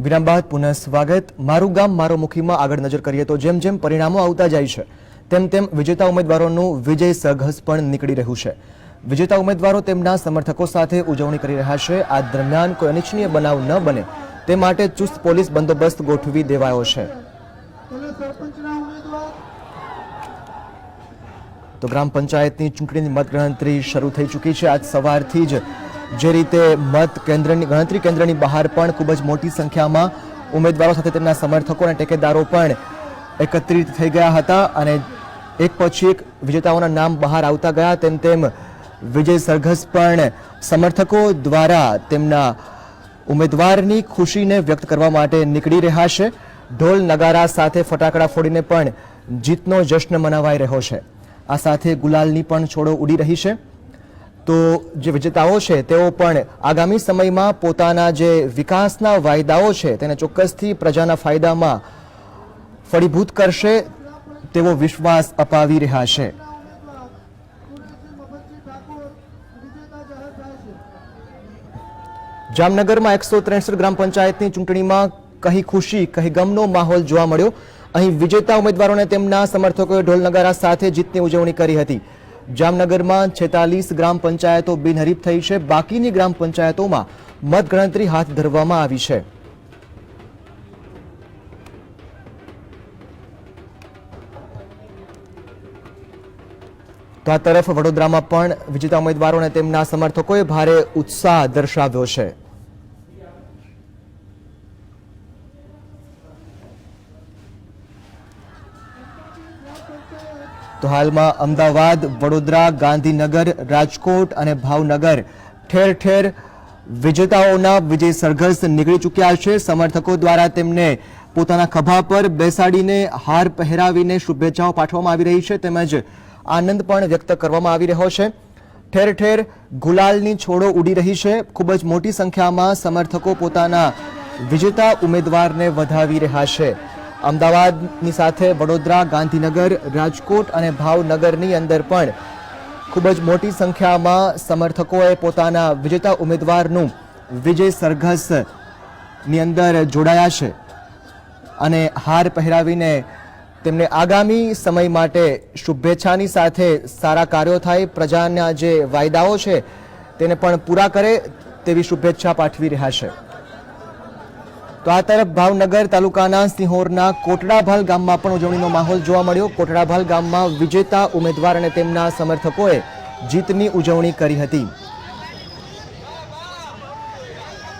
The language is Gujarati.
વિરામ બાદ પુનઃ સ્વાગત. મારું ગામ, મારો મુખીમાં આગળ નજર કરીએ તો જેમ જેમ પરિણામો આવતા જાય છે, તેમ તેમ વિજેતા ઉમેદવારોનું વિજય સઘસ પણ નીકળી રહ્યું છે. વિજેતા ઉમેદવારો તેમના સમર્થકો સાથે ઉજવણી કરી રહ્યા છે. આ દરમિયાન કોઈ અનિચ્છનીય બનાવ ન બને, તે માટે ચુસ્ત પોલીસ બંદોબસ્ત ગોઠવી દેવાયો છે. તો ગ્રામ પંચાયતની ચૂંટણીની મતગણતરી શરૂ થઈ ચૂકી છે. આજ સવારથી જ જે રીતે મત કેન્દ્રની, ગણતરી કેન્દ્રની બહાર પણ ખૂબ જ મોટી સંખ્યામાં ઉમેદવારો સાથે તેમના સમર્થકો અને ટેકેદારો પણ એકત્રિત થઈ ગયા હતા અને એક પછી એક વિજેતાઓના નામ બહાર આવતા ગયા. તેમ તેમ વિજય સરઘસ પણ સમર્થકો દ્વારા તેમના ઉમેદવારની ખુશીને વ્યક્ત કરવા માટે નીકળી રહ્યા છે. ઢોલ નગારા સાથે ફટાકડા ફોડીને પણ જીતનો જશ્ન મનાવાઈ રહ્યો છે. આ સાથે ગુલાલની પણ છોડો ઉડી રહી છે. તો જે વિજેતાઓ છે, તેઓ પણ આગામી સમયમાં પોતાના જે વિકાસના વાયદાઓ છે, તેને ચોક્કસથી પ્રજાના ફાયદામાં ફળીભૂત કરશે તેવો વિશ્વાસ અપાવી રહ્યા છે. જામનગરમાં એકસો ત્રેસઠ ગ્રામ પંચાયતની ચૂંટણીમાં કહી ખુશી, કહી ગમનો માહોલ જોવા મળ્યો. અહીં વિજેતા ઉમેદવારોને તેમના સમર્થકોએ ઢોલ નગારા સાથે જીતની ઉજવણી કરી હતી. જામનગરમાં છેતાલીસ ગ્રામ પંચાયતો બિનહરીફ થઈ છે. બાકીની ગ્રામ પંચાયતોમાં મતગણતરી હાથ ધરવામાં આવી છે. તો આ તરફ વડોદરામાં પણ વિજેતા ઉમેદવારો અને તેમના સમર્થકોએ ભારે ઉત્સાહ દર્શાવ્યો છે. તો હાલમાં અમદાવાદ, વડોદરા, ગાંધીનગર, રાજકોટ અને ભાવનગર ઠેર ઠેર વિજેતાઓના વિજય સરઘસ નીકળી ચૂક્યા છે. સમર્થકો દ્વારા તેમને પોતાના ખભા પર બેસાડીને હાર પહેરાવીને શુભેચ્છાઓ પાઠવવામાં આવી રહી છે. તેમજ આનંદ પણ વ્યક્ત કરવામાં આવી રહ્યો છે. ઠેર ઠેર ગુલાલની છોડો ઉડી રહી છે. ખૂબ જ મોટી સંખ્યામાં સમર્થકો પોતાના વિજેતા ઉમેદવારને વધાવી રહ્યા છે. અમદાવાદની સાથે વડોદરા, ગાંધીનગર, રાજકોટ અને ભાવનગરની અંદર પણ ખૂબ જ મોટી સંખ્યામાં સમર્થકોએ પોતાના વિજેતા ઉમેદવારનું વિજય સરઘસની અંદર જોડાયા છે અને હાર પહેરાવીને તેમને આગામી સમય માટે શુભેચ્છાની સાથે સારા કાર્યો થાય, પ્રજાના જે વાયદાઓ છે તેને પણ પૂરા કરે તેવી શુભેચ્છા પાઠવી રહ્યા છે. તો આ તરફ ભાવનગર તાલુકાના સિંહોરના કોટડાભાલ ગામમાં પણ ઉજવણીનો માહોલ જોવા મળ્યો. કોટડાભાલ ગામમાં વિજેતા ઉમેદવાર અને તેમના સમર્થકોએ જીતની ઉજવણી કરી હતી.